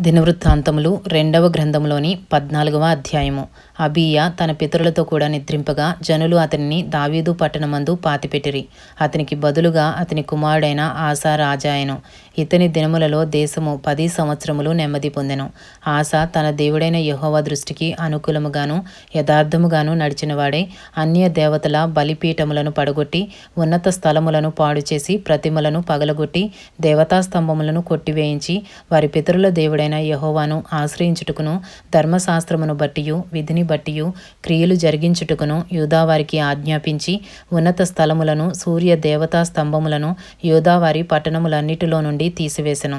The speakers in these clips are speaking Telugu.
దినవృత్తాంతములు రెండవ గ్రంథంలోని పద్నాలుగవ అధ్యాయము. అబీయ తన పితరులతో కూడా నిద్రింపగా జనులు అతనిని దావీదు పట్టణమందు పాతిపెట్టిరి. అతనికి బదులుగా అతని కుమారుడైన ఆశా రాజాయను ఇతని దినములలో దేశము పది సంవత్సరములు నెమ్మది పొందెను. ఆశ తన దేవుడైన యహోవ దృష్టికి అనుకూలముగాను యథార్థముగాను నడిచినవాడే అన్య దేవతల బలిపీఠములను పడగొట్టి ఉన్నత స్థలములను పాడు చేసి ప్రతిమలను పగలగొట్టి దేవతా స్తంభములను కొట్టివేయించి వారి పితరుల దేవుడైన యహోవాను ఆశ్రయించుటకును ధర్మశాస్త్రమును బట్టియు విధిని బట్టియు క్రియలు జరిగించుటకును యూదావారికి ఆజ్ఞాపించి ఉన్నత స్థలములను సూర్య దేవతా స్తంభములను యూదావారి పట్టణములన్నిటిలో నుండి తీసివేశను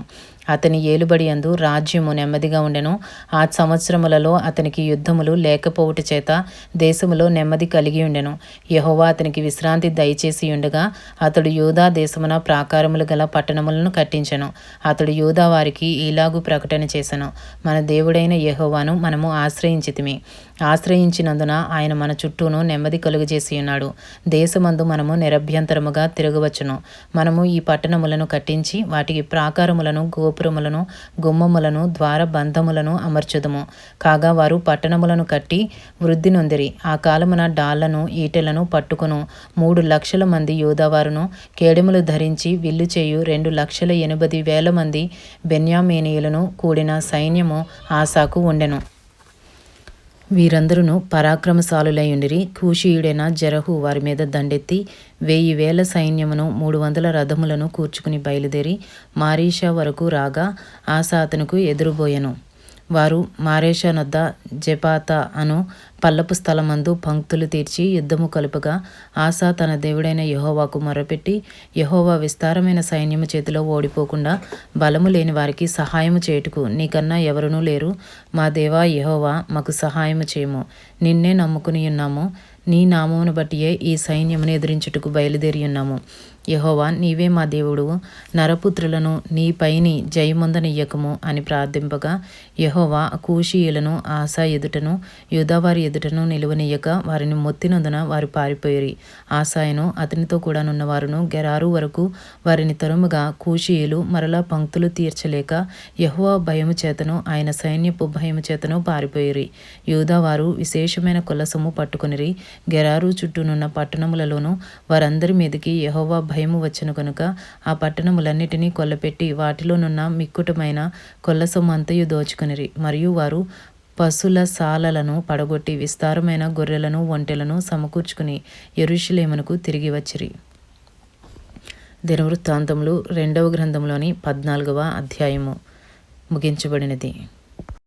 అతని ఏలుబడి అందు రాజ్యము నెమ్మదిగా ఉండెను. ఆ సంవత్సరములలో అతనికి యుద్ధములు లేకపోవుట చేత దేశములో నెమ్మది కలిగి ఉండెను. యహోవా అతనికి విశ్రాంతి దయచేసి ఉండగా అతడు యూదా దేశమున ప్రాకారములు గల పట్టణములను కట్టించెను. అతడు యూదా వారికి ఈలాగు ప్రకటన చేసెను. మన దేవుడైన యహోవాను మనము ఆశ్రయించితిమి. ఆశ్రయించినందున ఆయన మన చుట్టూను నెమ్మది కలుగజేసి ఉన్నాడు. దేశమందు మనము నిరభ్యంతరముగా తిరగవచ్చును. మనము ఈ పట్టణములను కట్టించి వాటికి ప్రాకారములను గో గోపురములను గుమ్మములను ద్వార బంధములను అమర్చుదము. కాగా వారు పట్టణములను కట్టి వృద్ధి నొందిరి. ఆ కాలమున డాళ్ళను ఈటెలను పట్టుకును. మూడు లక్షల మంది యోధావారును కేడెములు ధరించి విల్లు చేయు రెండు లక్షల ఎనిమిది వేల మంది బెన్యామేనియులను కూడిన సైన్యము ఆశాకు ఉండెను. వీరందరూ పరాక్రమశాలులయుండిరి కూషీయుడైన జరహు వారి మీద దండెత్తి వెయ్యి వేల సైన్యమును మూడు వందల రథములను కూర్చుకుని బయలుదేరి మారీషా వరకు రాగా ఆశ అతనుకు ఎదురుబోయెను. వారు మారేషనొద్ద జపాత అను పల్లపు స్థలమందు పంక్తులు తీర్చి యుద్ధము కలుపగా ఆశా తన దేవుడైన యహోవాకు మొరపెట్టి యహోవా విస్తారమైన సైన్యము చేతిలో ఓడిపోకుండా బలము లేని వారికి సహాయము చేయుటకు నీకన్నా ఎవరునూ లేరు. మా దేవా యహోవా మాకు సహాయము చేయము. నిన్నే నమ్ముకుని ఉన్నాము. నీ నామమును బట్టియే ఈ సైన్యమును ఎదిరించుటకు బయలుదేరి ఉన్నాము. యహోవా నీవే మా దేవుడు. నరపుత్రులను నీపైని జయముందనియ్యకము అని ప్రార్థింపగా యహోవా కూషీయులను ఆశా ఎదుటను యుధావారి ఎదుటను నిలువనియ్యక వారిని మొత్తినందున వారు పారిపోయి ఆశాయను అతనితో కూడా వారును గెరారు వరకు వారిని తరుముగా కూషీయులు మరలా పంక్తులు తీర్చలేక యహోవా భయము చేతను ఆయన సైన్యపు భయము చేతను పారిపోయిరి. యూదావారు విశేషమైన కులసము పట్టుకునిరి. గెరారు చుట్టూనున్న పట్టణములలోనూ వారందరి మీదకి యహోవా భయము వచ్చను కనుక ఆ పట్టణములన్నిటినీ కొల్లపెట్టి వాటిలోనున్న మిక్కుటమైన కొల్ల సొమ్మంతయు దోచుకునిరి. మరియు వారు పశుల సాలలను పడగొట్టి విస్తారమైన గొర్రెలను ఒంటెలను సమకూర్చుకుని ఎరుషులేమునకు తిరిగి వచ్చిరి. దినవృత్తాంతములు రెండవ గ్రంథంలోని పద్నాలుగవ అధ్యాయము ముగించబడినది.